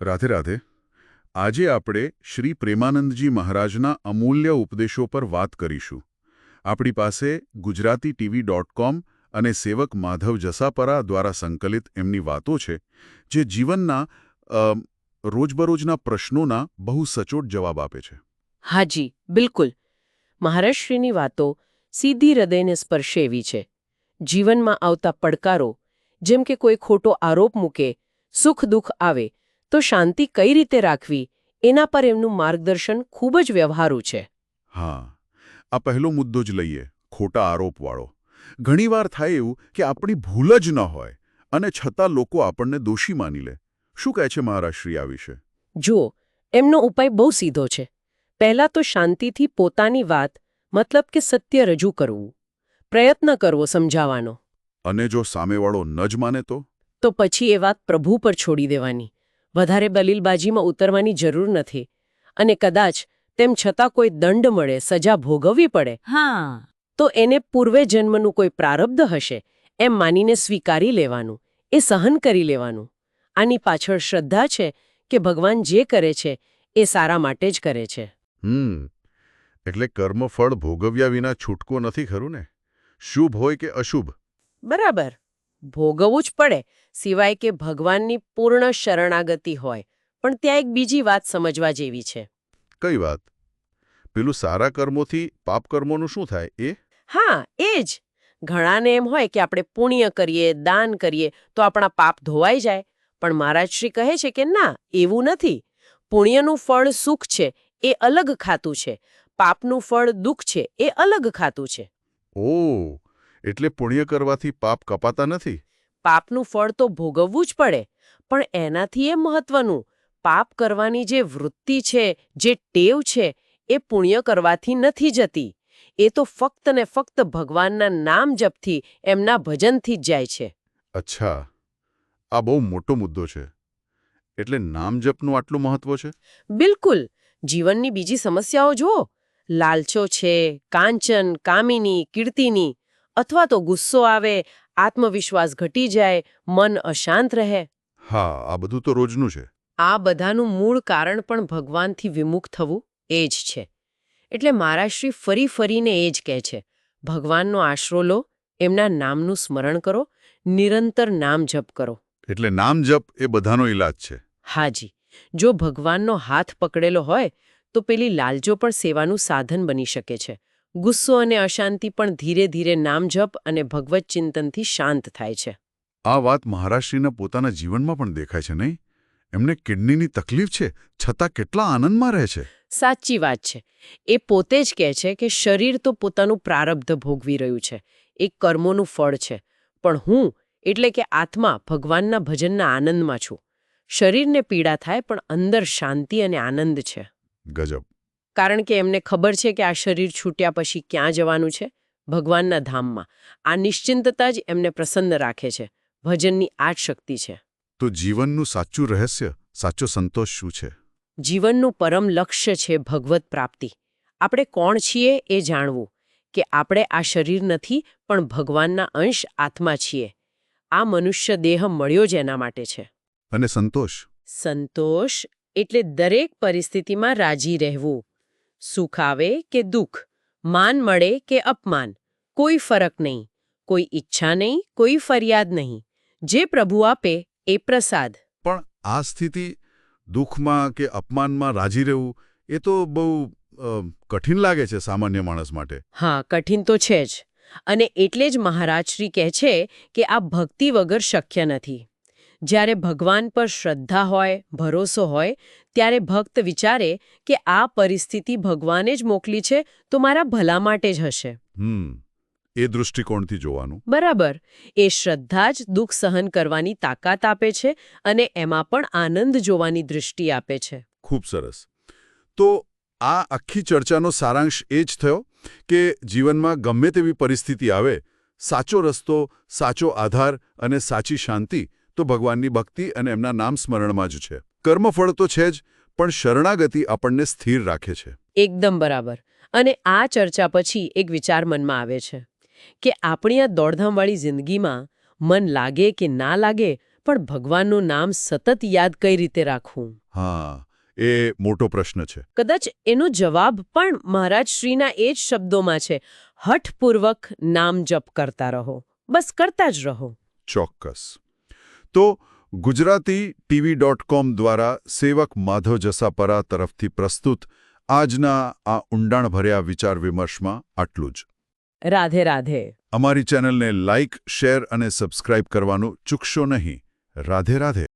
રાધે રાધે. આજે આપણે શ્રી પ્રેમાનંદજી મહારાજના અમૂલ્ય ઉપદેશો પર વાત કરીશું. આપણી પાસે ગુજરાતી ટીવી ડોટ કોમ અને સેવક માધવ જસાપરા દ્વારા સંકલિત એમની વાતો છે, જે જીવનના રોજબરોજના પ્રશ્નોના બહુ સચોટ જવાબ આપે છે. હાજી, બિલકુલ. મહારાષ્ટ્રીની વાતો સીધી હૃદયને સ્પર્શે એવી છે. જીવનમાં આવતા પડકારો, જેમ કે કોઈ ખોટો આરોપ મૂકે, સુખ દુઃખ આવે તો શાંતિ કઈ રીતે રાખવી? એના પર એમનું માર્ગદર્શન ખૂબ જ વ્યવહારુ છે. હા આ પહેલો મુદ્દો જ લઈએ ખોટા આરોપવાળો. ઘણીવાર થાય એવું કે આપણી ભૂલ જ ન હોય અને છતાં લોકો આપણને દોષી માની લે. શું કહે છે મહારાષ્ટ્રી આ વિશે? જુઓ એમનો ઉપાય બહુ સીધો છે. પહેલાં તો શાંતિથી પોતાની વાત મતલબ કે સત્ય રજૂ કરવું. પ્રયત્ન કરવો સમજાવવાનો. અને જો સામેવાળો ન જ માને તો? તો પછી એ વાત પ્રભુ પર છોડી દેવાની. વધારે દલીલબાજીમાં ઉતરવાની જરૂર નથી. અને કદાચ તેમ છતાં કોઈ દંડ મળે સજા ભોગવવી પડે. હા. તો એને પૂર્વે જન્મનું કોઈ પ્રારબ્ધ હશે? એમ માનીને સ્વીકારી લેવાનું. એ સહન કરી લેવાનું. આની પાછળ શ્રદ્ધા છે કે ભગવાન જે કરે છે એ સારા માટે જ કરે છે. હમ. એટલે કર્મફળ ભોગવ્યા વિના છૂટકો નથી ખરું ને? શુભ હોય કે અશુભ? બરાબર. ભોગવવું જ પડે સિવાય કે ભગવાનની પૂર્ણ શરણાગતિ હોય. પણ ત્યાં એક બીજી વાત સમજવા જેવી છે. કઈ વાત? પેલું સારા કર્મોથી પાપ કર્મોનું શું થાય એ? હા એ જ. ઘણાને એમ હોય કે આપણે પુણ્ય કરીએ દાન કરીએ તો આપણા પાપ ધોવાઈ જાય. પણ મહારાજશ્રી કહે છે કે ના એવું નથી. પુણ્યનું ફળ સુખ છે એ અલગ ખાતું છે. પાપનું ફળ દુઃખ છે એ અલગ ખાતું છે. ઓ એટલે પુણ્ય કરવાથી પાપ કપાતા નથી? પાપનું ફળ તો ભોગવવું જ પડે પણ એનાથી એ મહત્વનું. પાપ કરવાની જે વૃત્તિ છે જે ટેવ છે એ પુણ્ય કરવાથી નથી જતી. એ તો ફક્ત ને ફક્ત ભગવાનના નામ જપથી એમના ભજનથી જ જાય છે. અચ્છા. આ બહુ મોટો મુદ્દો છે. એટલે નામ જપનું આટલું મહત્વ છે? બિલકુલ. જીવનની બીજી સમસ્યાઓ જુઓ. લાલચો છે કાંચન કામિની કીર્તિની અથવા તો ગુસ્સો આવે આત્મવિશ્વાસ ઘટી જાય મન અશાંત રહે. હા આ બધું તો રોજનું છે. આ બધાનું મૂળ કારણ પણ ભગવાનથી વિમુખ થવું એ જ છે. એટલે મહારાશ્રી ફરી ફરીને એ જ કહે છે ભગવાનનો આશરો લો એમના નામનું સ્મરણ કરો નિરંતર નામ જપ કરો. એટલે નામ જપ એ બધાનો ઈલાજ છે. હાજી જો ભગવાનનો હાથ પકડેલો હોય તો પેલી લાલજો પણ સેવાનું સાધન બની શકે છે. ગુસ્સો અને અશાંતિ પણ ધીરે ધીરે નામજપ અને ભગવત ચિંતનથી શાંત થાય છે. આ વાત મહારાષ્ટ્રીના પોતાના જીવનમાં પણ દેખાય છે નહીં? એમને કિડનીની તકલીફ છે છતાં કેટલા આનંદમાં રહે છે? સાચી વાત છે. એ પોતે જ કહે છે કે શરીર તો પોતાનું પ્રારબ્ધ ભોગવી રહ્યું છે. એ કર્મોનું ફળ છે. પણ હું એટલે કે આત્મા ભગવાનના ભજનના આનંદમાં છું. શરીરને પીડા થાય પણ અંદર શાંતિ અને આનંદ છે. ગજબ. કારણ કે એમને ખબર છે કે આ શરીર છૂટ્યા પછી ક્યાં જવાનું છે ભગવાનના ધામમાં. આ નિશ્ચિંતતા જ એમને પ્રસન્ન રાખે છે. ભજનની આ જ શક્તિ છે. તો જીવનનું સાચું રહસ્ય સાચો સંતોષ શું છે? જીવનનું પરમ લક્ષ્ય છે ભગવત પ્રાપ્તિ. આપણે કોણ છીએ એ જાણવું કે આપણે આ શરીર નથી પણ ભગવાનના અંશ આત્મા છીએ. આ મનુષ્ય દેહ મળ્યો જ એના માટે છે. અને સંતોષ? સંતોષ એટલે દરેક પરિસ્થિતિમાં રાજી રહેવું. સુખ આવે કે દુઃખ? માન મળે કે અપમાન? કોઈ ફરક નહીં. કોઈ ઈચ્છા નહીં કોઈ ફરિયાદ નહીં. જે પ્રભુ આપે એ પ્રસાદ. પણ આ સ્થિતિ દુઃખમાં કે અપમાનમાં રાજી રહેવું એ તો બહુ કઠિન લાગે છે સામાન્ય માણસ માટે. હા કઠિન તો છે જ. અને એટલે જ મહારાજ શ્રી કહે છે કે આ ભક્તિ વગર શક્ય નથી. જ્યારે ભગવાન પર શ્રદ્ધા હોય ભરોસો હોય ત્યારે ભક્ત વિચારે કે આ પરિસ્થિતિ ભગવાને જ મોકલી છે તો મારા ભલા માટે જ હશે. એ દૃષ્ટિકોણથી જોવાનું. બરાબર. એ શ્રદ્ધા જ દુઃખ સહન કરવાની તાકાત આપે છે અને એમાં પણ આનંદ જોવાની દૃષ્ટિ આપે છે. ખૂબ સરસ. તો આ આખી ચર્ચાનો સારાંશ એ જ થયો કે જીવનમાં ગમે તેવી પરિસ્થિતિ આવે સાચો રસ્તો સાચો આધાર અને સાચી શાંતિ તો ભગવાનની ભક્તિ અને એમના નામ સ્મરણમાં જ છે. કર્મફળ તો છે જ પણ શરણાગતિ આપણને સ્થિર રાખે છે. એકદમ બરાબર. અને આ ચર્ચા પછી એક વિચાર મનમાં આવે છે કે આપણી આ દોડધામવાળી જિંદગીમાં મન લાગે કે ના લાગે પણ ભગવાનનું નામ સતત યાદ કઈ રીતે રાખવું? હા એ મોટો પ્રશ્ન છે. કદાચ એનો જવાબ પણ મહારાજ શ્રીના એ જ શબ્દોમાં છે હઠપૂર્વક નામ જપ કરતા રહો. બસ કરતા જ રહો. ચોક્કસ. તો ગુજરાતી ટીવી ડોટ કોમ દ્વારા સેવક માધવ જસાપરા તરફથી પ્રસ્તુત આજના આ ઊંડાણભર્યા વિચાર વિમર્શમાં આટલું જ. રાધે રાધે. અમારી ચેનલને લાઇક શેર અને સબસ્ક્રાઇબ કરવાનું ચૂકશો નહીં. રાધે રાધે.